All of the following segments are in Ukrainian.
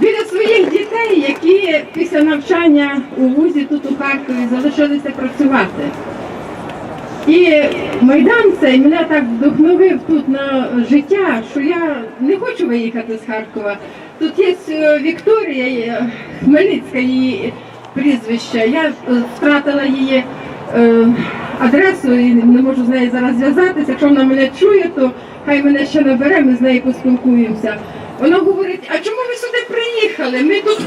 біля своїх дітей, які після навчання у вузі тут у Харкові залишилися працювати. І Майдан цей мене так вдохновив тут на життя, що я не хочу виїхати з Харкова. Тут є е, Вікторія е, Хмельницька, її прізвище. Я е, втратила її адресу і не можу з нею зараз зв'язатися. Якщо вона мене чує, то хай мене ще набере, ми з нею поспілкуємося. Вона говорить, а чому приїхали? Ми тут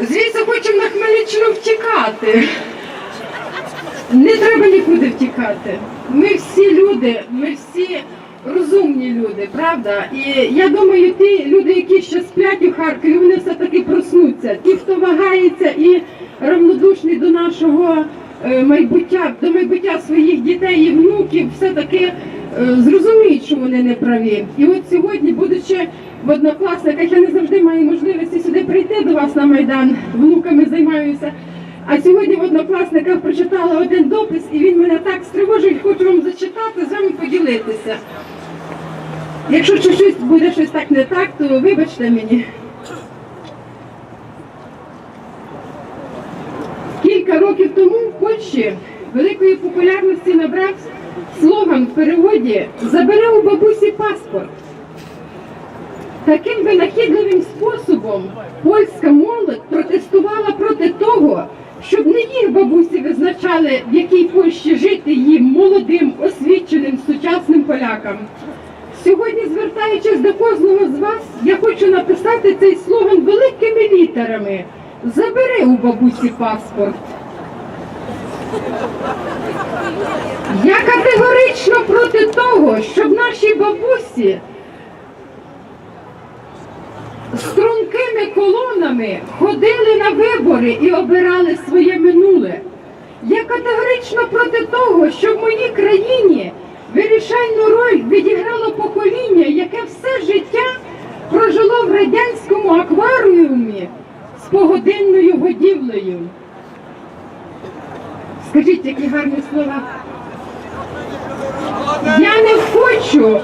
звідси хочемо на Хмельниччину втікати. Не треба нікуди втікати. Ми всі люди, ми всі розумні люди, правда? І я думаю, ті люди, які ще сплять у Харкові, вони все-таки проснуться. Ті, хто вагається і равнодушний до нашого е, майбуття, до майбуття своїх дітей і внуків, все-таки зрозуміють, що вони не праві. І от сьогодні, будучи в однокласниках, я не завжди маю можливості сюди прийти до вас на Майдан, внуками займаюся. А сьогодні в однокласниках прочитала один допис, і він мене так стривожив, хочу вам зачитати, з вами поділитися. Якщо щось буде щось так не так, то вибачте мені. Кілька років тому в Польщі великої популярності набрав слоган в переводі Забери у бабусі паспорт. Таким винахідливим способом польська молодь протестувала проти того, щоб не їх бабусі визначали, в якій Польщі жити їм молодим, освіченим, сучасним полякам. Сьогодні, звертаючись до кожного з вас, я хочу написати цей слоган великими літерами. Забери у бабусі паспорт. Я категорично проти того, щоб наші бабусі стрункими колонами ходили на вибори і обирали своє минуле. Я категорично проти того, що в моїй країні вирішальну роль відіграло покоління, яке все життя прожило в радянському акваріумі з погодинною годівлею. Скажіть, які гарні слова. Я не хочу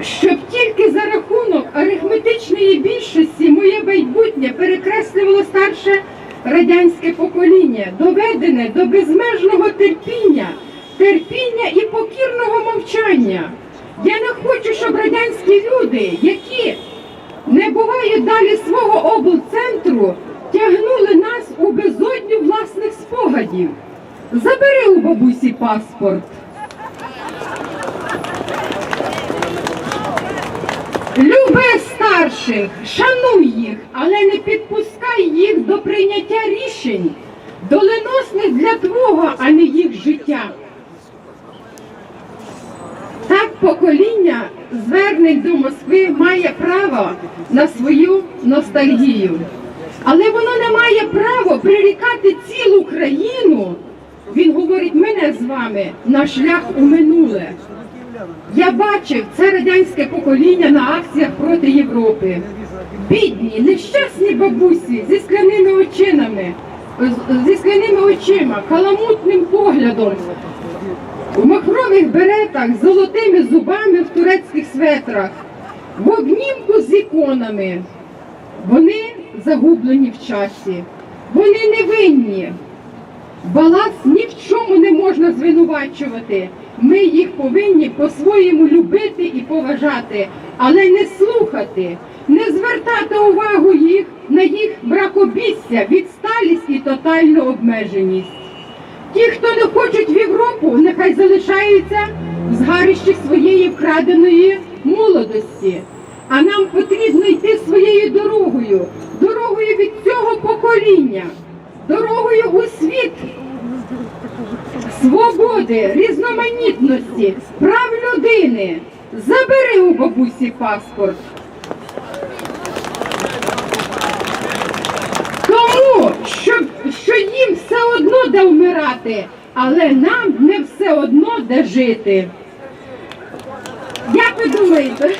щоб тільки за рахунок арифметичної більшості моє майбутнє перекреслювало старше радянське покоління, доведене до безмежного терпіння, терпіння і покірного мовчання. Я не хочу, щоб радянські люди, які не бувають далі свого облцентру, тягнули нас у безодню власних спогадів. Забери у бабусі паспорт. Люби старших, шануй їх, але не підпускай їх до прийняття рішень, доленосних для твого, а не їх життя. Так покоління звернень до Москви має право на свою ностальгію. Але воно не має права прирікати цілу країну, він говорить мене з вами, на шлях у минуле. Я бачив це радянське покоління на акціях проти Європи. Бідні, нещасні бабусі зі скляними очинами, зі скляними очима, каламутним поглядом, в махрових беретах, золотими зубами в турецьких светрах, в обнімку з іконами. Вони загублені в часі, вони невинні. Балас ні в чому не можна звинувачувати. Ми їх повинні по-своєму любити і поважати, але не слухати, не звертати увагу їх на їх бракобісся, відсталість і тотальну обмеженість. Ті, хто не хочуть в Європу, нехай залишаються в згарищі своєї вкраденої молодості. А нам потрібно йти своєю дорогою, дорогою від цього покоління, дорогою у світ свободи, різноманітності, прав людини. Забери у бабусі паспорт. Тому, що, що їм все одно де вмирати, але нам не все одно де жити. Як ви думаєте?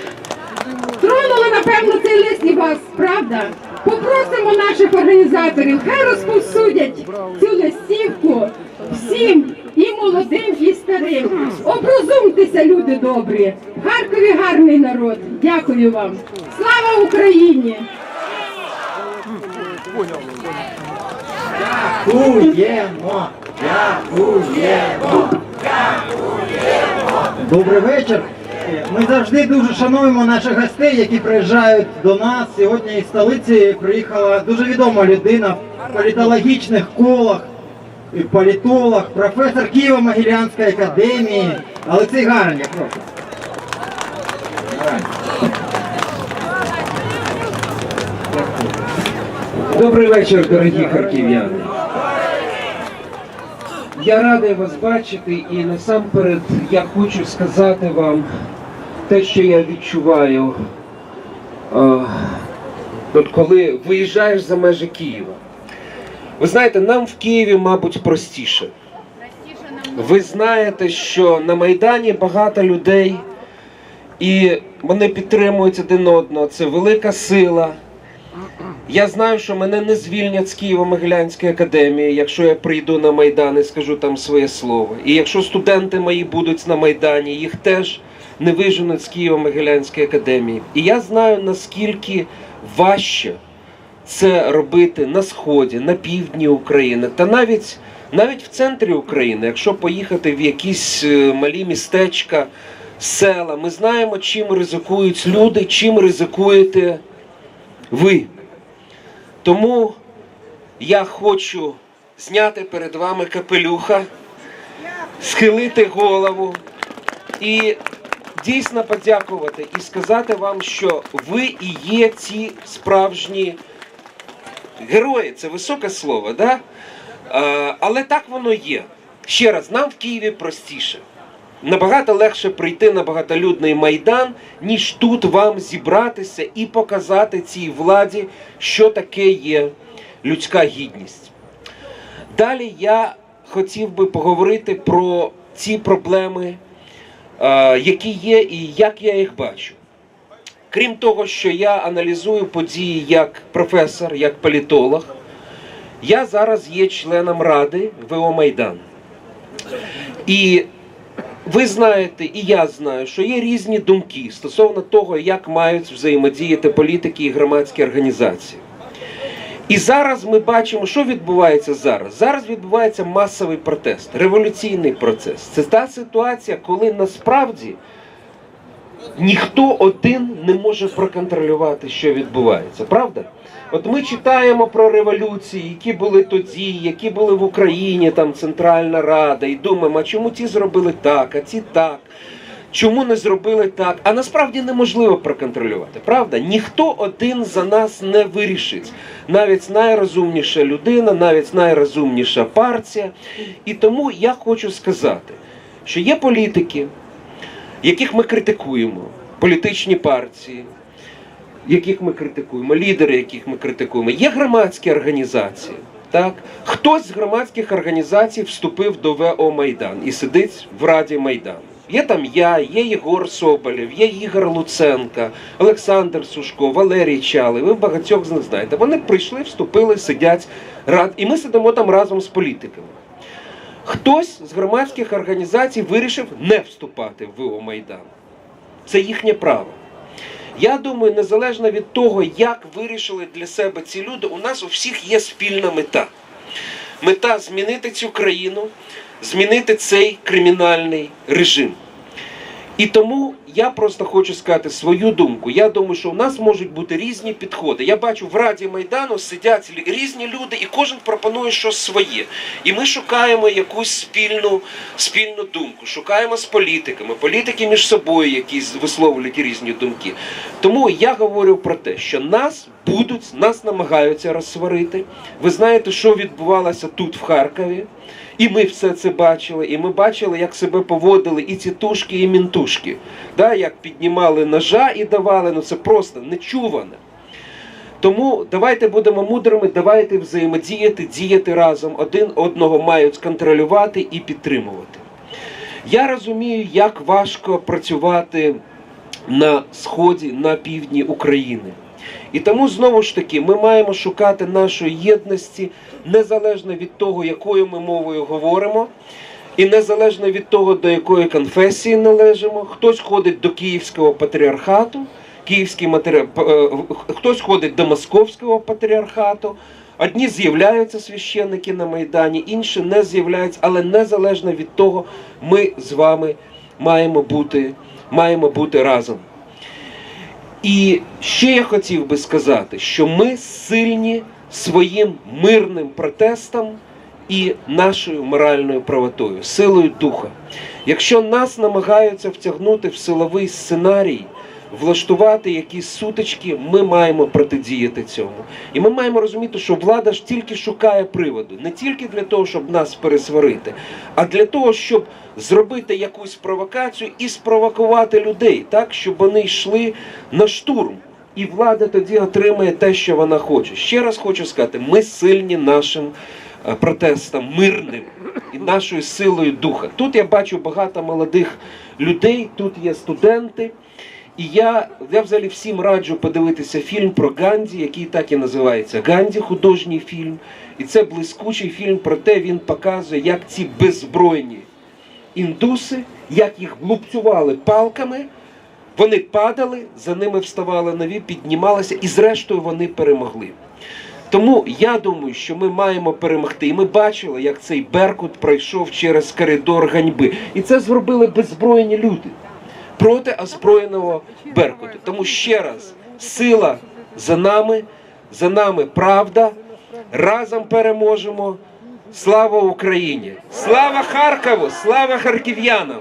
Тронули, напевно, цей лист і вас, правда? Попросимо наших організаторів, хай розповсюдять цю листівку всім, і молодим, і старим. Оброзумтеся, люди добрі. В Харкові гарний народ. Дякую вам. Слава Україні! Дякуємо! Дякуємо! Добрий вечір. Ми завжди дуже шануємо наших гостей, які приїжджають до нас. Сьогодні із столиці приїхала дуже відома людина в політологічних колах, політолог, професор Києво-Могилянської академії Олексій Гарня. Прошу. Добрий вечір, дорогі харків'яни. Я радий вас бачити і насамперед я хочу сказати вам те, що я відчуваю, е, от коли виїжджаєш за межі Києва. Ви знаєте, нам в Києві, мабуть, простіше. Ви знаєте, що на Майдані багато людей, і вони підтримують один одного. Це велика сила. Я знаю, що мене не звільнять з Києво-Могилянської академії, якщо я прийду на Майдан і скажу там своє слово. І якщо студенти мої будуть на Майдані, їх теж не виженуть з Києво-Могилянської академії. І я знаю, наскільки важче це робити на сході, на півдні України, та навіть, навіть в центрі України, якщо поїхати в якісь е, малі містечка, села, ми знаємо, чим ризикують люди, чим ризикуєте ви. Тому я хочу зняти перед вами капелюха, схилити голову і дійсно подякувати і сказати вам, що ви і є ці справжні герої. Це високе слово, да? Е, але так воно є. Ще раз, нам в Києві простіше. Набагато легше прийти на багатолюдний майдан, ніж тут вам зібратися і показати цій владі, що таке є людська гідність. Далі я хотів би поговорити про ці проблеми, які є, і як я їх бачу. Крім того, що я аналізую події як професор, як політолог, я зараз є членом ради ВО Майдан. І ви знаєте, і я знаю, що є різні думки стосовно того, як мають взаємодіяти політики і громадські організації. І зараз ми бачимо, що відбувається зараз. Зараз відбувається масовий протест, революційний процес. Це та ситуація, коли насправді ніхто один не може проконтролювати, що відбувається, правда? От ми читаємо про революції, які були тоді, які були в Україні, там Центральна Рада, і думаємо, а чому ті зробили так, а ці так. Чому не зробили так? А насправді неможливо проконтролювати, правда? Ніхто один за нас не вирішить. Навіть найрозумніша людина, навіть найрозумніша партія. І тому я хочу сказати, що є політики, яких ми критикуємо, політичні партії, яких ми критикуємо, лідери, яких ми критикуємо, є громадські організації. Так, хтось з громадських організацій вступив до ВО Майдан і сидить в Раді Майдану. Є там я, є Єгор Соболєв, є Ігор Луценка, Олександр Сушко, Валерій Чалий. Ви багатьох з них знаєте. Вони прийшли, вступили, сидять рад, і ми сидимо там разом з політиками. Хтось з громадських організацій вирішив не вступати в ВО Майдан. Це їхнє право. Я думаю, незалежно від того, як вирішили для себе ці люди, у нас у всіх є спільна мета. Мета змінити цю країну, змінити цей кримінальний режим. І тому я просто хочу сказати свою думку. Я думаю, що у нас можуть бути різні підходи. Я бачу в Раді Майдану сидять різні люди, і кожен пропонує щось своє. І ми шукаємо якусь спільну, спільну думку, шукаємо з політиками, політики між собою якісь висловлюють різні думки. Тому я говорю про те, що нас будуть, нас намагаються розсварити. Ви знаєте, що відбувалося тут, в Харкові. І ми все це бачили, і ми бачили, як себе поводили і тітушки, і мінтушки. Да, як піднімали ножа і давали, ну це просто нечуване. Тому давайте будемо мудрими, давайте взаємодіяти, діяти разом. Один одного мають контролювати і підтримувати. Я розумію, як важко працювати на сході, на півдні України. І тому знову ж таки ми маємо шукати нашої єдності незалежно від того, якою ми мовою говоримо, і незалежно від того, до якої конфесії належимо. Хтось ходить до Київського патріархату, Київський матері... е, хтось ходить до Московського патріархату. Одні з'являються священники на Майдані, інші не з'являються, але незалежно від того, ми з вами маємо бути, маємо бути разом. І ще я хотів би сказати, що ми сильні своїм мирним протестом і нашою моральною правотою, силою духа. Якщо нас намагаються втягнути в силовий сценарій, влаштувати якісь сутички, ми маємо протидіяти цьому. І ми маємо розуміти, що влада ж тільки шукає приводу, не тільки для того, щоб нас пересварити, а для того, щоб зробити якусь провокацію і спровокувати людей, так, щоб вони йшли на штурм. І влада тоді отримає те, що вона хоче. Ще раз хочу сказати: ми сильні нашим е, протестом, мирним і нашою силою духа. Тут я бачу багато молодих людей, тут є студенти. І я, я взагалі всім раджу подивитися фільм про Ганді, який так і називається Ганді, художній фільм. І це блискучий фільм про те, він показує, як ці беззбройні індуси, як їх лупцювали палками, вони падали, за ними вставали нові, піднімалися, і зрештою вони перемогли. Тому я думаю, що ми маємо перемогти. І ми бачили, як цей Беркут пройшов через коридор ганьби. І це зробили беззбройні люди проти озброєного Беркуту. Тому ще раз, сила за нами, за нами правда. Разом переможемо. Слава Україні! Слава Харкову! Слава харків'янам!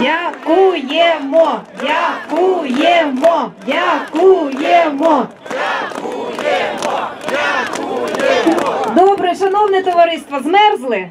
Дякуємо! Дякуємо! Дякуємо! Добре, шановне товариство, змерзли?